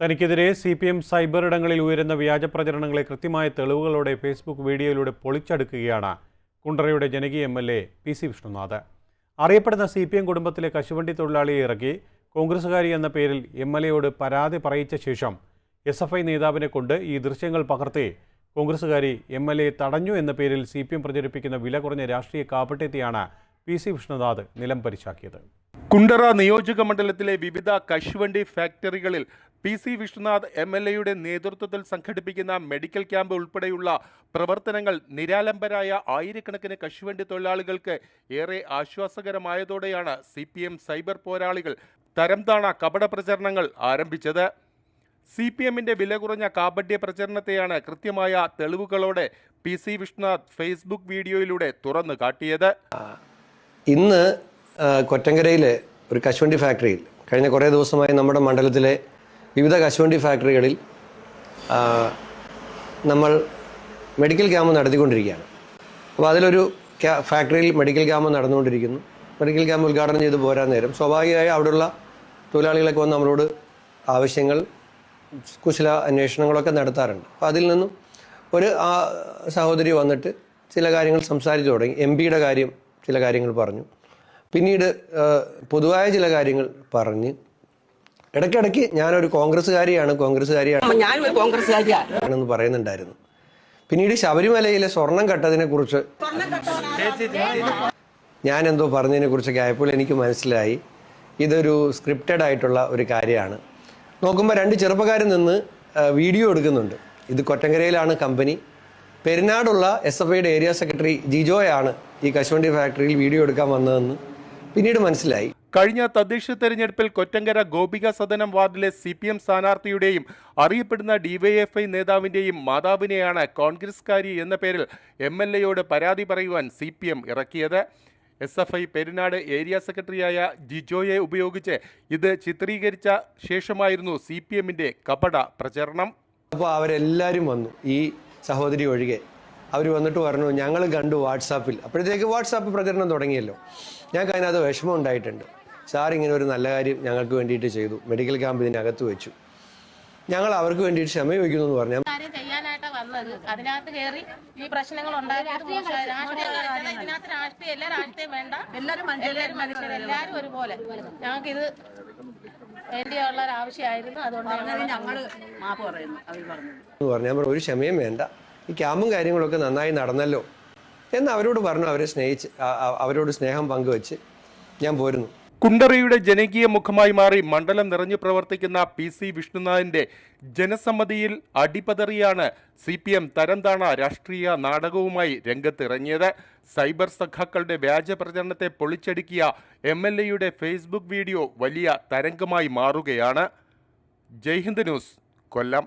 തനിക്കെതിരെ C P M cyber ഇടങ്ങളിൽ ഉയരുന്ന വ്യാജ പ്രചരണങ്ങളെ കൃത്യമായ തെളിവുകളോടെ ഫേസ്ബുക്ക് വീഡിയോയിലൂടെ പൊളിച്ചടുക്കുകയാണ് കുണ്ടറയുടെ ജനകീയ M L A P C Vishnunath. അറിയപ്പെടുന്ന സി പി എം കുടുംബത്തിലെ കശുവണ്ടി തൊഴിലാളിയെ ഇറക്കി കോൺഗ്രസുകാരി എന്ന പേരിൽ എം എൽ എയോട് പരാതി പറയിച്ച ശേഷം എസ് എഫ് ഐ നേതാവിനെ കൊണ്ട് ഈ ദൃശ്യങ്ങൾ പകർത്തി കോൺഗ്രസുകാരി എം എൽ എ തടഞ്ഞു എന്ന പേരിൽ സി പി എം പ്രചരിപ്പിക്കുന്ന വില കുറഞ്ഞ രാഷ്ട്രീയ കാപട്യത്തെയാണ് പി സി വിഷ്ണുനാഥ് നിലം പരിശാക്കിയത് കുണ്ടറ നിയോജക മണ്ഡലത്തിലെ വിവിധ കശുവണ്ടി ഫാക്ടറികളിൽ P C Vishnunath M L എയുടെ നേതൃത്വത്തിൽ സംഘടിപ്പിക്കുന്ന മെഡിക്കൽ ക്യാമ്പ് ഉൾപ്പെടെയുള്ള പ്രവർത്തനങ്ങൾ നിരാലംബരായ ആയിരക്കണക്കിന് കശുവണ്ടി തൊഴിലാളികൾക്ക് ഏറെ ആശ്വാസകരമായതോടെയാണ് സി പി എം സൈബർ പോരാളികൾ തരംതാണ കപട പ്രചരണങ്ങൾ ആരംഭിച്ചത്. സി പി എമ്മിന്റെ വില കുറഞ്ഞ കാപഡ്യ പ്രചരണത്തെയാണ് കൃത്യമായ തെളിവുകളോടെ പി സി വിഷ്ണുനാഥ് ഫേസ്ബുക്ക് വീഡിയോയിലൂടെ തുറന്നു കാട്ടിയത്. ഇന്ന് കൊറ്റങ്കരയിലെ ഒരു കശുവണ്ടി ഫാക്ടറിയിൽ കഴിഞ്ഞ കുറേ ദിവസമായി നമ്മുടെ മണ്ഡലത്തിലെ വിവിധ കശുവണ്ടി ഫാക്ടറികളിൽ നമ്മൾ മെഡിക്കൽ ക്യാമ്പ് നടത്തിക്കൊണ്ടിരിക്കുകയാണ്. അപ്പോൾ അതിലൊരു ഫാക്ടറിയിൽ മെഡിക്കൽ ക്യാമ്പ് നടന്നുകൊണ്ടിരിക്കുന്നു. മെഡിക്കൽ ക്യാമ്പ് ഉദ്ഘാടനം ചെയ്ത് പോരാൻ നേരം സ്വാഭാവികമായി അവിടെയുള്ള തൊഴിലാളികളൊക്കെ വന്ന് നമ്മളോട് ആവശ്യങ്ങൾ കുശല അന്വേഷണങ്ങളൊക്കെ നടത്താറുണ്ട്. അപ്പോൾ അതിൽ നിന്നും ഒരു ആ സഹോദരി വന്നിട്ട് ചില കാര്യങ്ങൾ സംസാരിച്ചു തുടങ്ങി. എം പിയുടെ കാര്യം ചില കാര്യങ്ങൾ പറഞ്ഞു. പിന്നീട് പൊതുവായ ചില കാര്യങ്ങൾ പറഞ്ഞ് ഇടയ്ക്കിടയ്ക്ക് ഞാനൊരു കോൺഗ്രസ്സുകാരിയാണ് കോൺഗ്രസ്സുകാരിയാണ്. ഞാൻ ഒരു കോൺഗ്രസ്സുകാരിയാണ്. പറയുന്നുണ്ടായിരുന്നു. പിന്നീട് ശബരിമലയിലെ സ്വർണം കട്ടതിനെ കുറിച്ച് ഞാൻ എന്തോ പറഞ്ഞതിനെ കുറിച്ചൊക്കെ ആയപ്പോൾ എനിക്ക് മനസ്സിലായി. ഇതൊരു സ്ക്രിപ്റ്റഡ് ആയിട്ടുള്ള ഒരു കാര്യമാണ്. നോക്കുമ്പോൾ രണ്ട് ചെറുപ്പക്കാർ നിന്ന് വീഡിയോ എടുക്കുന്നുണ്ട്. ഇത് കൊറ്റങ്കരയിലാണ് കമ്പനി പെരുന്നാടുള്ള എസ് എഫ് ഐയുടെ ഏരിയ സെക്രട്ടറി ജിജോയാണ് ഈ കശുവണ്ടി ഫാക്ടറിയിൽ വീഡിയോ എടുക്കാൻ വന്നതെന്ന് പിന്നീട് മനസ്സിലായി. കഴിഞ്ഞ തദ്ദേശ തെരഞ്ഞെടുപ്പിൽ കൊറ്റങ്കര ഗോപിക സദനം വാർഡിലെ സി പി എം സ്ഥാനാർത്ഥിയുടെയും അറിയപ്പെടുന്ന ഡിവൈഎഫ്ഐ നേതാവിന്റെയും മാതാവിനെയാണ് കോൺഗ്രസ്കാരി എന്ന പേരിൽ എം എൽ എയോട് പരാതി പറയുവാൻ സി പി എം ഇറക്കിയത്. S F I Perinad area സെക്രട്ടറിയായ ജിജോയെ ഉപയോഗിച്ച് ഇത് ചിത്രീകരിച്ച ശേഷമായിരുന്നു സി പി എമ്മിന്റെ കപട പ്രചരണം. അപ്പോൾ അവരെല്ലാവരും വന്നു. ഈ സഹോദരി ഒഴികെ. അവർ വന്നിട്ട് പറഞ്ഞു ഞങ്ങൾ കണ്ടു വാട്സാപ്പിൽ. അപ്പോഴത്തേക്ക് വാട്സാപ്പ് പ്രചരണം തുടങ്ങിയല്ലോ. ഞങ്ങൾക്ക് അതിനകത്ത് വിഷമം ഉണ്ടായിട്ടുണ്ട്. സാർ ഇങ്ങനെ ഒരു നല്ല കാര്യം ഞങ്ങൾക്ക് വേണ്ടിയിട്ട് ചെയ്തു. മെഡിക്കൽ ക്യാമ്പ് ഇതിനകത്ത് വെച്ചു. ഞങ്ങൾ അവർക്ക് വേണ്ടിയിട്ട് ക്ഷമ ചോദിക്കുന്നു എന്ന് പറഞ്ഞു. കാര്യം ചെയ്യാനായിട്ടാ വന്നത്? അതിനകത്ത് കയറി ഈ പ്രശ്നങ്ങൾ ഉണ്ടാക്കിയത് ഇതിനകത്ത് രാഷ്ട്രീയം എല്ലാ രാഷ്ട്രീയം വേണ്ട. എല്ലാവരും എല്ലാവരും ഒരുപോലെ. ഞങ്ങൾക്ക് ഇത് വേണ്ടിയുള്ള ഒരു ആവശ്യമായിരുന്നു. അതുകൊണ്ട് ഞങ്ങൾ മാപ്പ് പറയുന്നു. അവർ പറഞ്ഞു. എന്ന് പറഞ്ഞു. ഒരു ക്ഷമയും വേണ്ട. ഈ ക്യാമ്പും കാര്യങ്ങളൊക്കെ നന്നായി നടന്നല്ലോ. എന്ന് അവരോട് പറഞ്ഞു അവരെ സ്നേഹിച്ച് അവരോട് സ്നേഹം പങ്കുവെച്ച് ഞാൻ പോരുന്നു. കുണ്ടറയുടെ ജനകീയ മുഖമായി മാറി മണ്ഡലം നിറഞ്ഞു പ്രവർത്തിക്കുന്ന പി സി വിഷ്ണുനാഥിന്റെ ജനസമ്മതിയിൽ അടിപതറിയാണ് സി പി എം തരംതാണ രാഷ്ട്രീയ നാടകവുമായി രംഗത്തിറങ്ങിയത്. സൈബർ സഖാക്കളുടെ വ്യാജ പ്രചരണത്തെ പൊളിച്ചടുക്കിയ എം എൽ എയുടെ ഫേസ്ബുക്ക് വീഡിയോ വലിയ തരംഗമായി മാറുകയാണ്. ജയ്ഹിന്ദ് ന്യൂസ് കൊല്ലം.